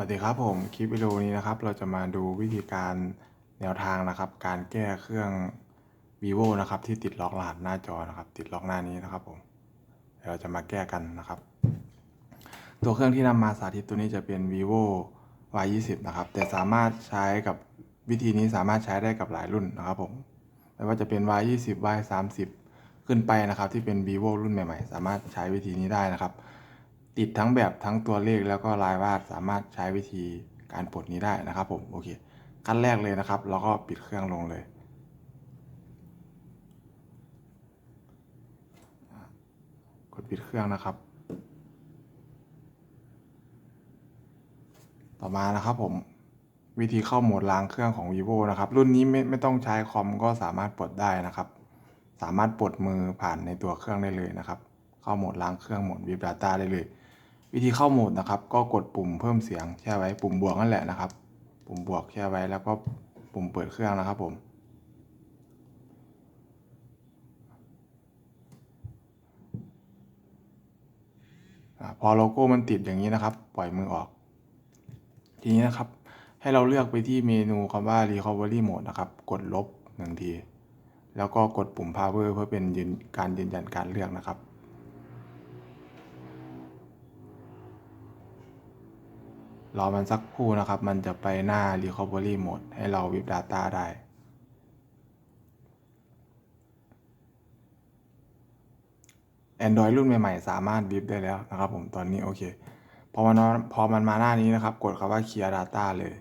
วัสดีครับผมคลิปวิดีโอนี้นะครับ เราจะมาดูวิธีการแนวทางนะครับ การแก้เครื่อง vivo นะครับ ที่ติดล็อกรหัสหน้าจอนะครับ ติดล็อกหน้านี้นะครับผมเดี๋ยวเราจะมาแก้กันนะครับ ตัวเครื่องที่นำมาสาธิตตัวนี้จะเป็น vivo y 2 0นะครับ แต่สามารถใช้กับวิธีนี้สามารถใช้ได้กับหลายรุ่นนะครับผมไม่ว่าจะเป็น y 2 0 y 3 0ขึ้นไปนะครับ ที่เป็น vivo รุ่นใหม่ ๆ สามารถใช้วิธีนี้ได้นะครับ ติดทั้งแบบทั้งตัวเลขแล้วก็ลายวาดสามารถใช้วิธีการปลดนี้ได้นะครับผมโอเคขั้นแรกเลยนะครับเราก็ปิดเครื่องลงเลย กดปิดเครื่องนะครับ ต่อมานะครับผมวิธีเข้าโหมดล้างเครื่องของ vivo นะครับ รุ่นนี้ไม่ไม่ต้องใช้คอมก็สามารถปลดได้นะครับ สามารถปลดมือผ่านในตัวเครื่องได้เลยนะครับ เข้าโหมดล้างเครื่องโหมด Vip Data ได้เลย วิธีเข้าโหมดนะครับ ก็กดปุ่มเพิ่มเสียงแช่ไว้ปุ่มบวกนั่นแหละนะครับ ปุ่มบวกแช่ไว้แล้วก็ปุ่มเปิดเครื่องนะครับผมพอโลโก้มันติดอย่างนี้นะครับ ปล่อยมือออก ทีนี้นะครับ ให้เราเลือกไปที่เมนูคำว่า recovery mode นะครับ กดลบหนึ่งที แล้วก็กดปุ่ม power เพื่อเป็นยืนการยืนยันการเลือกนะครับ รอมันสักครู่นะครับ มันจะไปหน้า recovery mode ให้เราวิบ data ได้ Android รุ่นใหม่ๆ สามารถวิบได้แล้วนะครับผมตอนนี้โอเค พอมันพอมันมาหน้านี้นะครับ กดคำว่า clear data เลย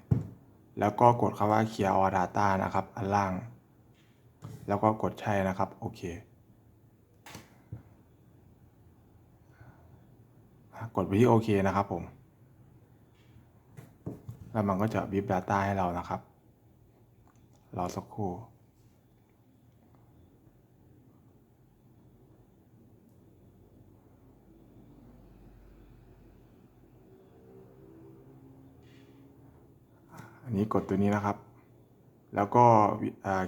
แล้วก็กดคำว่า clear all data นะครับ อันล่าง แล้วก็กดใช่นะครับ โอเค กดไปที่โอเคนะครับผม แล้วมันก็จะวิบ Data ให้เรานะครับ รอสักครู่อันนี้กดตัวนี้นะครับ แล้วก็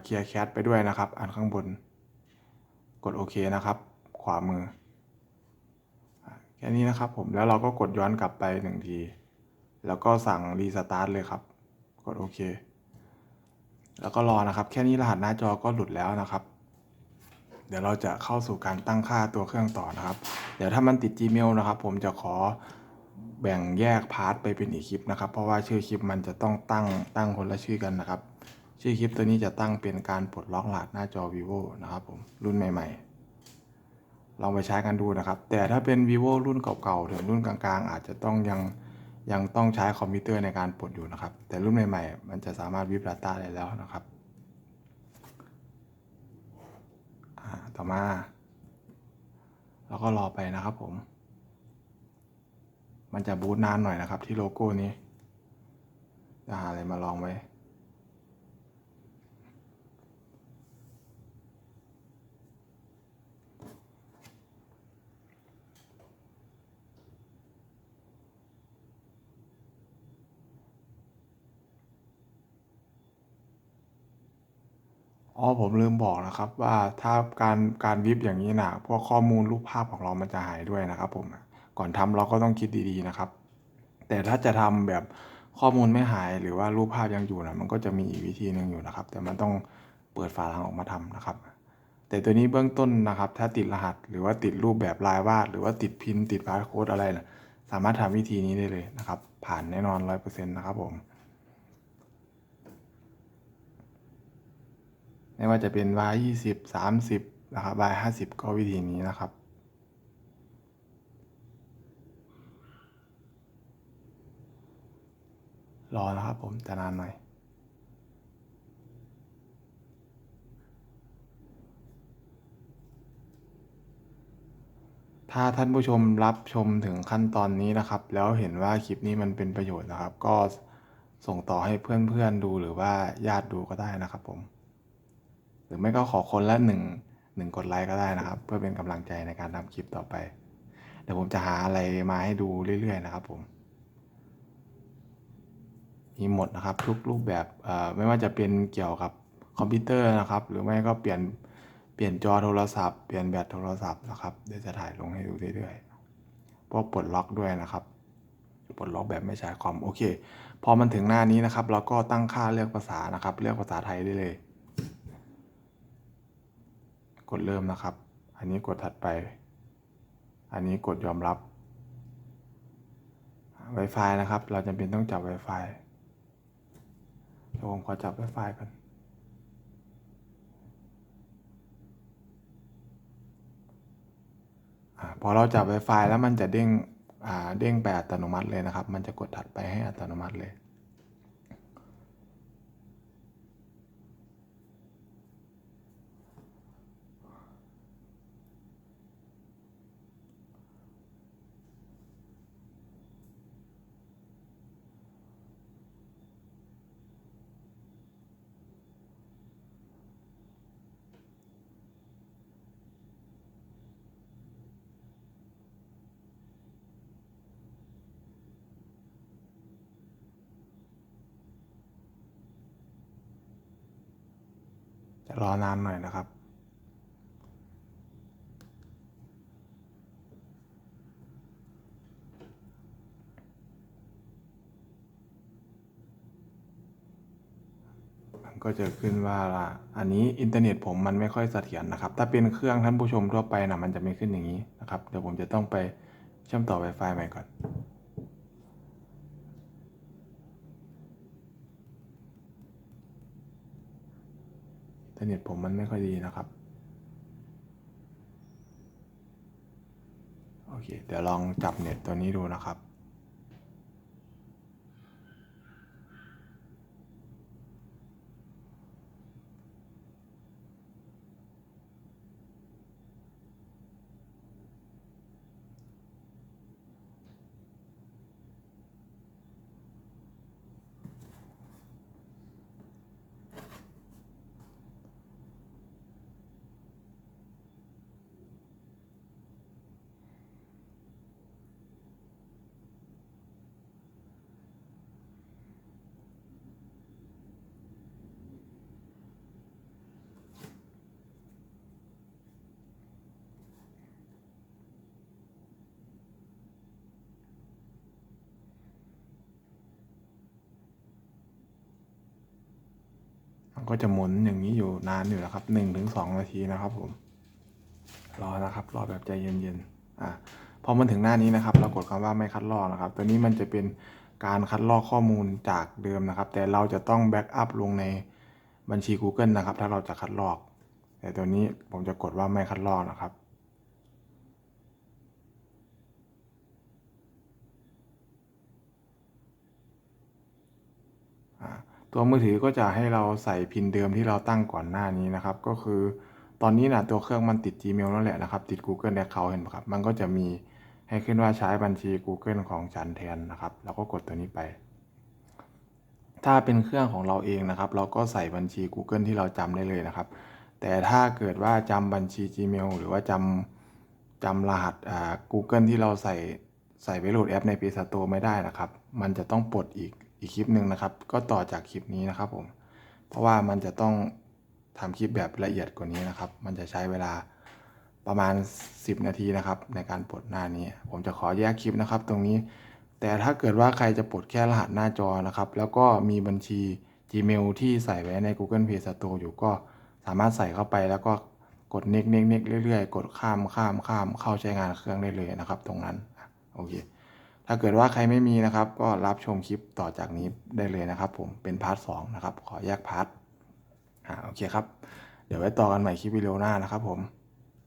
เคลียร์แคทไปด้วยนะครับ อันข้างบน กดโอเคนะครับ ขวามือ แค่นี้นะครับผม แล้วเราก็กดย้อนกลับไปหนึ่งที แล้วก็สั่งรีสตาร์ทเลยครับ กดโอเค แล้วก็รอนะครับ แค่นี้รหัสหน้าจอก็หลุดแล้วนะครับ เดี๋ยวเราจะเข้าสู่การตั้งค่าตัวเครื่องต่อนะครับ เดี๋ยวถ้ามันติด Gmail นะครับ ผมจะขอแบ่งแยกพาร์ทไปเป็นอีกคลิปนะครับ เพราะว่าชื่อคลิปมันจะต้องตั้งตั้งคนละชื่อกันนะครับ ชื่อคลิปตัวนี้จะตั้งเป็นการปลดล็อกรหัสหน้าจอ vivo นะครับผมรุ่นใหม่ ๆลองไปใช้กันดูนะครับ แต่ถ้าเป็น vivo รุ่นเก่าๆ ถึงรุ่นกลางๆ อาจจะต้องยัง ยังต้องใช้คอมพิวเตอร์ในการปลดอยู่นะครับ แต่รุ่นใหม่ๆ มันจะสามารถวิบลาต้าได้แล้วนะครับ ต่อมา แล้วก็รอไปนะครับผม มันจะบูตนานหน่อยนะครับที่โลโก้นี้ จะหาอะไรมาลองไว้ อ๋อ ผมลืมบอกนะครับว่า ถ้าการ การวิบอย่างนี้นะพวกข้อมูลรูปภาพของเรามันจะหายด้วยนะครับผม ก่อนทำเราก็ต้องคิดดี ๆ นะครับ แต่ถ้าจะทำแบบข้อมูลไม่หาย หรือว่ารูปภาพยังอยู่นะมันก็จะมีอีกวิธีหนึ่งอยู่นะครับ แต่มันต้องเปิดฝาหลังออกมาทำนะครับ แต่ตัวนี้เบื้องต้นนะครับ ถ้าติดรหัส หรือว่าติดรูปแบบลายวาด หรือว่าติดพิน ติดบาร์โค้ดอะไรนะสามารถทำวิธีนี้ได้เลยนะครับ ผ่านแน่นอนร้อยเปอร์เซ็นต์นะครับผม ไม่ว่าจะเป็น y ยี่สิบสามสิบนะครับ y ห้าสิบก็วิธีนี้นะครับ รอนะครับผมจะนานหน่อยถ้าท่านผู้ชมรับชมถึงขั้นตอนนี้นะครับ แล้วเห็นว่าคลิปนี้มันเป็นประโยชน์นะครับ ก็ส่งต่อให้เพื่อนๆดูหรือว่าญาติดูก็ได้นะครับผม หรือไม่ก็ขอคนละหนึ่งหนึ่งกดไลค์ก็ได้นะครับ เพื่อเป็นกำลังใจในการทำคลิปต่อไป เดี๋ยวผมจะหาอะไรมาให้ดูเรื่อยๆนะครับผมมีหมดนะครับทุกรูปแบบไม่ว่าจะเป็นเกี่ยวกับคอมพิวเตอร์นะครับ หรือไม่ก็เปลี่ยนเปลี่ยนจอโทรศัพท์เปลี่ยนแบตโทรศัพท์นะครับเดี๋ยวจะถ่ายลงให้ดูเรื่อยๆพวกปลดล็อกด้วยนะครับปลดล็อกแบบไม่ใช้คอมโอเค พอมันถึงหน้านี้นะครับ เราก็ตั้งค่าเลือกภาษานะครับ เลือกภาษาไทยได้เลย กดเริ่มนะครับ อันนี้กดถัดไป อันนี้กดยอมรับ Wi-Fi นะครับ เราจำเป็นต้องจับ Wi-Fi เดี๋ยวผมขอจับ Wi-Fi กันอพอเราจับ Wi-Fi แล้วมันจะเด้งเด้งไปอัตโนมัติเลยนะครับ มันจะกดถัดไปให้อัตโนมัติเลย รอนานหน่อยนะครับมันก็จะขึ้นว่าละอันนี้อินเทอร์เน็ตผมมันไม่ค่อยเสถียรนะครับ ถ้าเป็นเครื่องท่านผู้ชมทั่วไปนะมันจะไม่ขึ้นอย่างนี้นะครับ เดี๋ยวผมจะต้องไปเชื่อมต่อ Wi-Fi ใหม่ก่อน เน็ตผมมันไม่ค่อยดีนะครับ โอเค เดี๋ยวลองจับเน็ตตัวนี้ดูนะครับ มัน ก็จะหมุนอย่างนี้อยู่นานอยู่นะครับหนึ่งถึงสองนาทีนะครับผม รอนะครับ รอแบบใจเย็นๆอ่าพอมันถึงหน้านี้นะครับ เรากดคำว่าไม่คัดลอกนะครับ ตัวนี้มันจะเป็นการคัดลอกข้อมูลจากเดิมนะครับ แต่เราจะต้องแบ็กอัพลงในบัญชี Google นะครับ ถ้าเราจะคัดลอก แต่ตัวนี้ผมจะกดว่าไม่คัดลอกนะครับ อ่า ตัวมือถือก็จะให้เราใส่พินเดิมที่เราตั้งก่อนหน้านี้นะครับ ก็คือตอนนี้นะตัวเครื่องมันติด Gmail นั่นแหละนะครับ ติด Google Account เห็นไหมครับ มันก็จะมีให้ขึ้นว่าใช้บัญชี Google ของฉันแทนนะครับ เราก็กดตัวนี้ไป ถ้าเป็นเครื่องของเราเองนะครับ เราก็ใส่บัญชี Google ที่เราจำได้เลยนะครับ แต่ถ้าเกิดว่าจำบัญชี Gmail หรือว่าจำจำรหัสอ่า Google ที่เราใส่ใส่ไวโหลดแอปใน Play Store ไม่ได้นะครับ มันจะต้องปลดอีก อีกคลิปหนึ่งนะครับ ก็ต่อจากคลิปนี้นะครับผมเพราะว่ามันจะต้องทำคลิปแบบละเอียดกว่านี้นะครับ มันจะใช้เวลาประมาณ 10 นาทีนะครับ ในการปลดหน้านี้ ผมจะขอแยกคลิปนะครับ ตรงนี้ แต่ถ้าเกิดว่าใครจะปลดแค่รหัสหน้าจอนะครับ แล้วก็มีบัญชี Gmail ที่ใส่ไว้ใน Google Play Store อยู่ก็สามารถใส่เข้าไปแล้วก็กดเน็กเน็กเน็กเรื่อยๆ กดข้ามข้ามข้ามเข้าใช้งานเครื่องได้เลยนะครับ ตรงนั้น โอเค ถ้าเกิดว่าใครไม่มีนะครับ ก็รับชมคลิปต่อจากนี้ได้เลยนะครับผมเป็นพาร์ทสนะครับ ขอแยกพาร์ทอ่าโอเคครับ เดี๋ยวไว้ต่อกันใหม่คลิปวิดีโอหน้านะครับผม